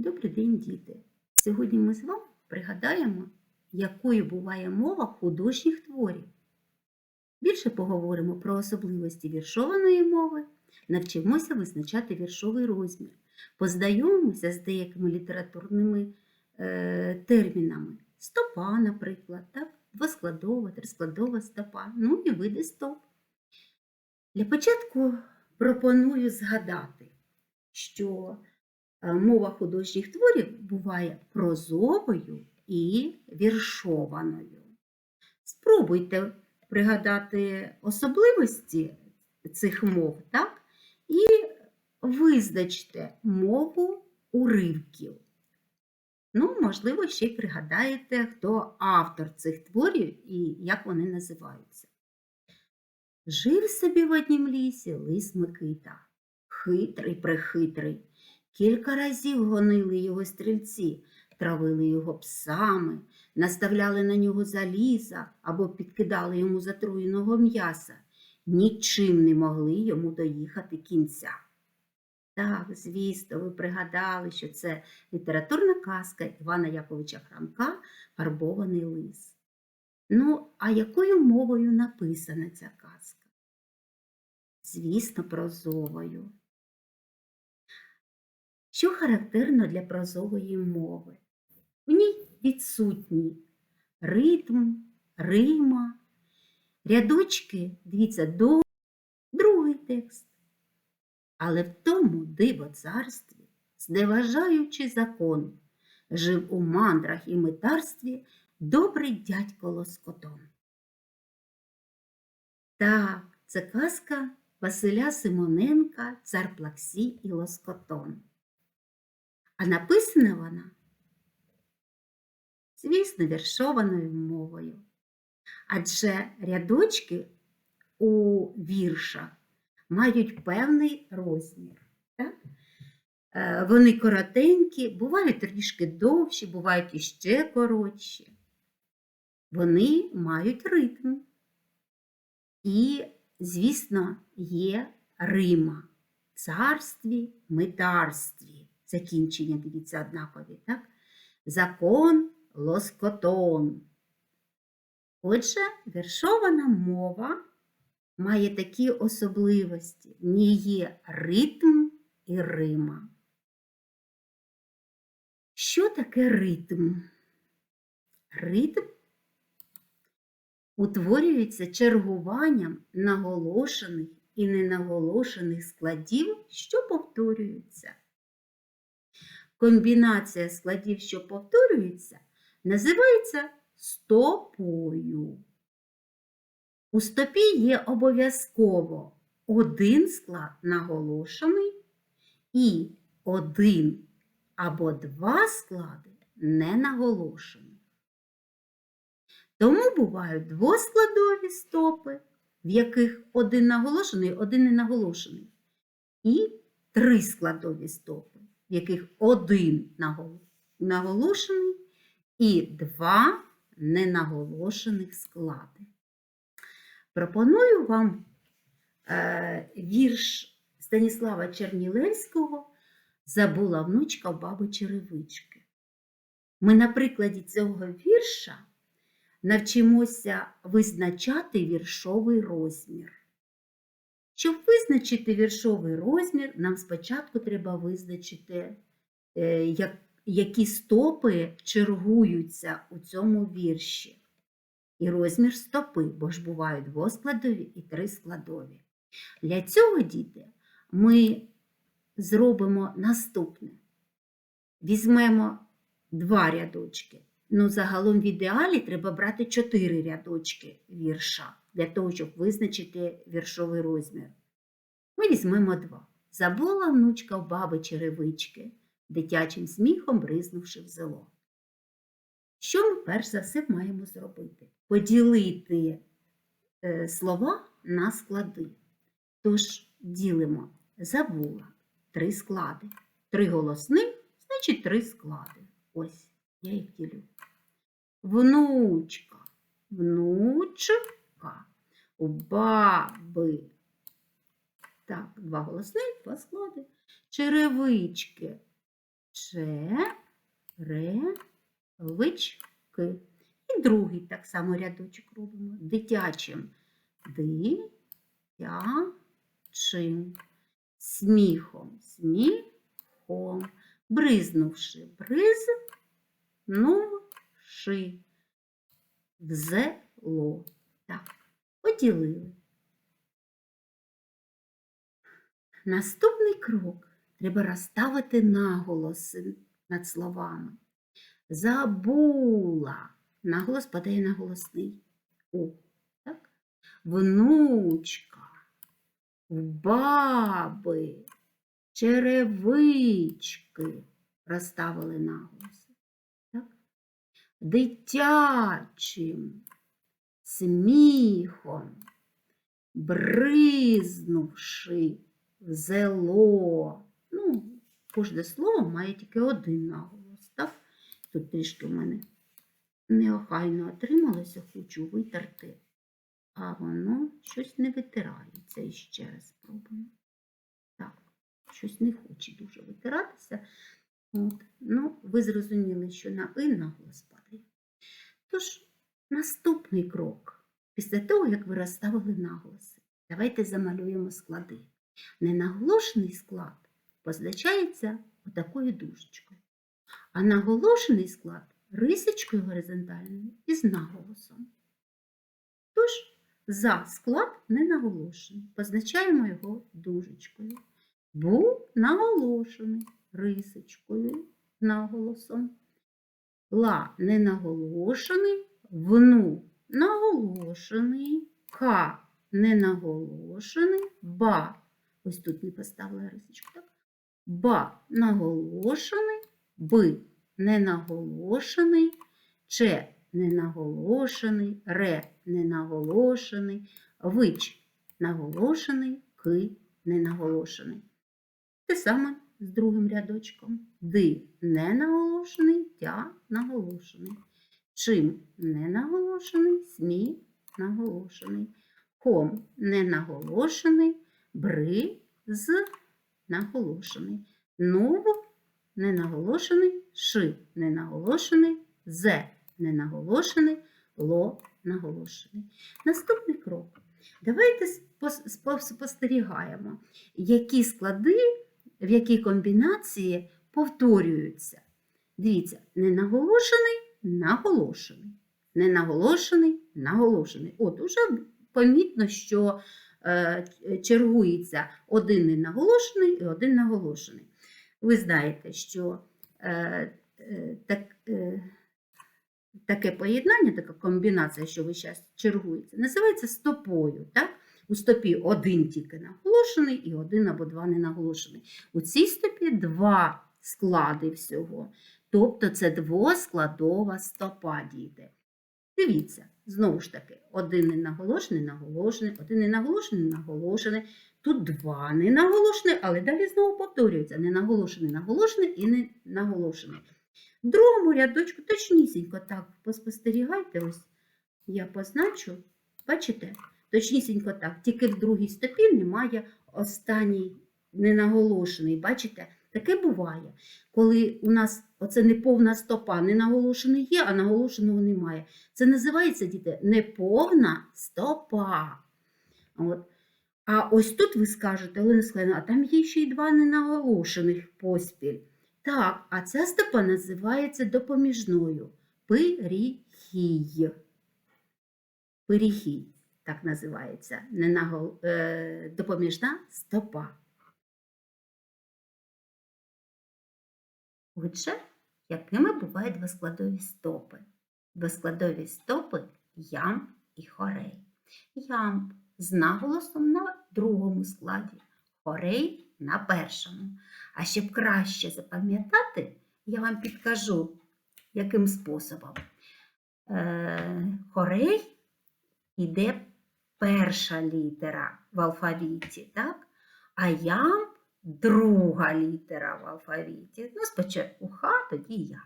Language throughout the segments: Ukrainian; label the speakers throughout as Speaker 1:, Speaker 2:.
Speaker 1: Добрий день, діти! Сьогодні ми з вами пригадаємо, якою буває мова художніх творів. Більше поговоримо про особливості віршованої мови, навчимося визначати віршовий розмір, познайомимося з деякими літературними е, термінами. Стопа, наприклад, так? двоскладова, трискладова стопа, ну і види стоп. Для початку пропоную згадати, що мова художніх творів буває прозовою і віршованою. Спробуйте пригадати особливості цих мов, так? І визначте мову уривків. Ну, можливо, ще й пригадаєте, хто автор цих творів і як вони називаються. Жив собі в однім лісі лис Микита, хитрий прихитрий. Кілька разів гонили його стрільці, травили його псами, наставляли на нього заліза або підкидали йому затруєного м'яса. Нічим не могли йому доїхати кінця. Так, звісно, ви пригадали, що це літературна казка Івана Яковича Франка Фарбований лис. Ну, а якою мовою написана ця казка? Звісно, прозовою. Що характерно для прозової мови? В ній відсутні ритм, рима, рядочки, дивіться, до другий текст. Але в тому диво царстві, зневажаючи закон, жив у мандрах і митарстві добрий дядько Лоскотон. Так, це казка Василя Симоненка, цар Плаксій і Лоскотон. А написана вона, звісно, віршованою мовою. Адже рядочки у віршах мають певний розмір. Так? Е, Вони коротенькі, бувають трішки довші, бувають іще коротші. Вони мають ритм. І, звісно, є Рима, царстві, митарстві. Закінчення, дивіться, однакові, так? Закон лоскотон. Отже, віршована мова має такі особливості. Ній є ритм і рима. Що таке ритм? Ритм утворюється чергуванням наголошених і ненаголошених складів, що повторюються. Комбінація складів, що повторюються, називається стопою. У стопі є обов'язково один склад наголошений і один або два склади не наголошені. Тому бувають двоскладові стопи, в яких один наголошений, один не наголошений, і трискладові стопи, в яких один наголошений і два ненаголошених склади. Пропоную вам е, вірш Станіслава Чернілевського Забула внучка в баби черевички. Ми на прикладі цього вірша навчимося визначати віршовий розмір. Щоб визначити віршовий розмір, нам спочатку треба визначити, е, які стопи чергуються у цьому вірші і розмір стопи, бо ж бувають двоскладові і трискладові. Для цього, діти, ми зробимо наступне. Візьмемо два рядочки. Ну, загалом в ідеалі треба брати чотири рядочки вірша для того, щоб визначити віршовий розмір. Ми візьмемо два. Забула внучка в баби черевички, дитячим сміхом бризнувши в зело. Що ми перш за все маємо зробити? Поділити е, слова на склади. Тож ділимо забула три склади. Три голосних, значить три склади. Ось, я їх ділю. Внучка, внучка, у баби. Так, два голосних, два склади. Черевички, черевички. І другий так само рядочок робимо. Дитячим. Дитячим. Сміхом. Сміхом. Бризнувши. Бризнувши. Взело. Так, поділили. Наступний крок треба розставити наголоси над словами. Забула. Наголос падає на голосний. О, так? Внучка, баби, черевички. Розставили наголоси. Дитячим, сміхом, бризнувши в зело. Ну, кожне слово має тільки один наголос. Так? Тут трішки в мене неохайно отрималося, хочу витерти, а воно щось не витирається. І ще раз спробуємо. Так, щось не хоче дуже витиратися. От. Ну, ви зрозуміли, що на «и» наголос. Тож, наступний крок. Після того, як ви розставили наголоси, давайте замалюємо склади. Ненаголошений склад позначається отакою дужечкою, а наголошений склад рисочкою горизонтальною і з наголосом. Тож, за склад ненаголошений, позначаємо його дужечкою. Був наголошений рисочкою наголосом. Ла ненаголошений, вну наголошений, ка ненаголошений, ба. Ось тут не поставила рисочку, так? Ба наголошений, би ненаголошений, че ненаголошений, ре ненаголошений, вич наголошений, ки ненаголошений. Те саме з другим рядочком. Ди ненаголошений, тя наголошений. Чим ненаголошений, смі наголошений. Ком ненаголошений, бри з наголошений. Нов ненаголошений, ши ненаголошений, зе ненаголошений, ло наголошений. Наступний крок. Давайте спос- спос- спостерігаємо, які склади, в якій комбінації повторюються. Дивіться, ненаголошений, наголошений. Ненаголошений, наголошений. От, уже помітно, що е, чергується один ненаголошений і один наголошений. Ви знаєте, що е, е, так, е, таке поєднання, така комбінація, що ви зараз чергуєте, називається стопою. Так? У стопі один тільки наголошений і один або два не наголошений. У цій стопі два склади всього. Тобто це двоскладова стопа, діти. Дивіться, знову ж таки, один не наголошений, наголошений, один не наголошений, наголошений. Тут два не наголошений, але далі знову повторюється. Не наголошений, наголошений і не наголошений. В другому рядочку точнісінько так поспостерігайте, ось я позначу, бачите, точнісінько так, тільки в другій стопі немає останній ненаголошений. Бачите, таке буває, коли у нас оце неповна стопа, не наголошений є, а наголошеного немає. Це називається, діти, неповна стопа. От. А ось тут ви скажете, Олена Складна, а там є ще й два ненаголошених поспіль. Так, а ця стопа називається допоміжною. Пиріхій. Пиріхій, так називається. Ненагол... е... Допоміжна стопа. Отже, якими бувають двоскладові стопи? Двоскладові стопи ямб і хорей. Ямб з наголосом на другому складі, хорей на першому. А щоб краще запам'ятати, я вам підкажу, яким способом. Е, хорей іде перша літера в алфавіті, так? а ямб друга літера в алфавіті. Ну, спочатку ха, тоді я.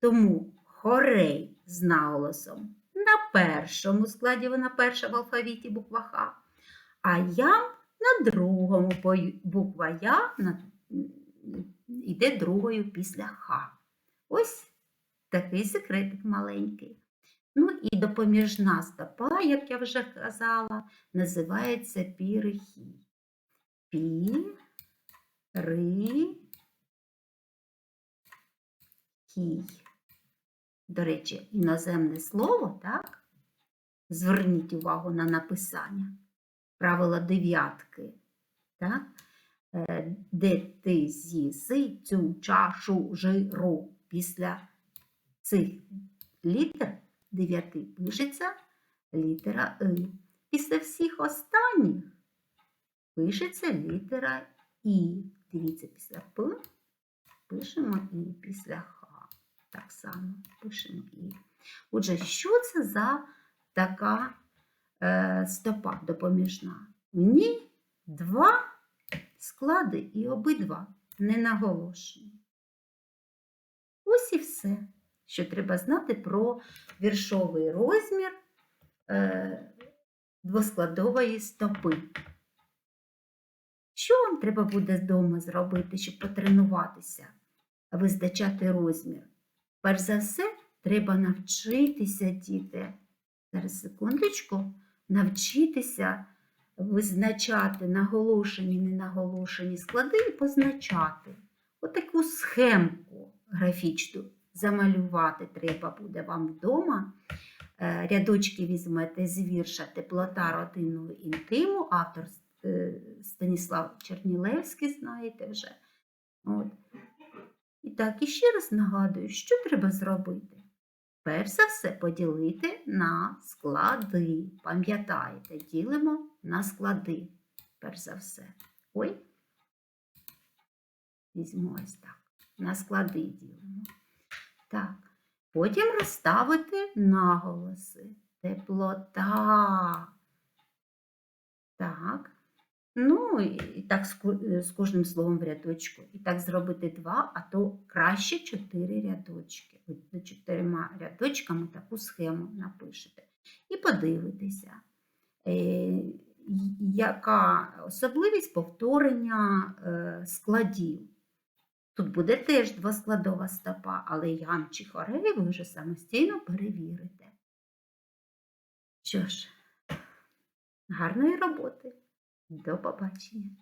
Speaker 1: Тому хорей з наголосом на першому складі вона перша в алфавіті буква Х, а ям на другому буква Я на йде другою після Х. Ось такий секретик маленький. Ну і допоміжна стопа, як я вже казала, називається пірихій. Пі, ри, хій. До речі, іноземне слово, так? Зверніть увагу на написання. Правило дев'ятки. Так? Е, Де ти з'їси цю чашу жиру після цих літер дев'яти пишеться літера И. Після всіх останніх пишеться літера І. Дивіться, після П пишемо І, після Х. Так само пишемо І. Отже, що це за така е, стопа допоміжна? В ній два склади і обидва не наголошені. Ось і все, що треба знати про віршовий розмір е, двоскладової стопи. Що вам треба буде вдома зробити, щоб потренуватися, визначати розмір? Перш за все, треба навчитися, діти. Зараз секундочку, навчитися визначати наголошені, ненаголошені склади і позначати. Отаку схемку графічну замалювати треба буде вам вдома. Е, Рядочки візьмете з вірша Теплота родинного інтиму, автор е, Станіслав Чернілевський, знаєте вже. От. І так, і ще раз нагадую, що треба зробити. Перш за все поділити на склади. Пам'ятаєте, ділимо на склади. Перш за все. Ой. Візьму ось так. На склади ділимо. Так. Потім розставити наголоси. Теплота. Так. Ну, і так е, з кожним словом в рядочку. І так зробити два, а то краще чотири рядочки. За чотирма рядочками таку схему напишете. І подивитеся, е, яка особливість повторення е, складів. Тут буде теж двоскладова стопа, але ям чи хорей ви вже самостійно перевірите. Що ж, гарної роботи! До побачення!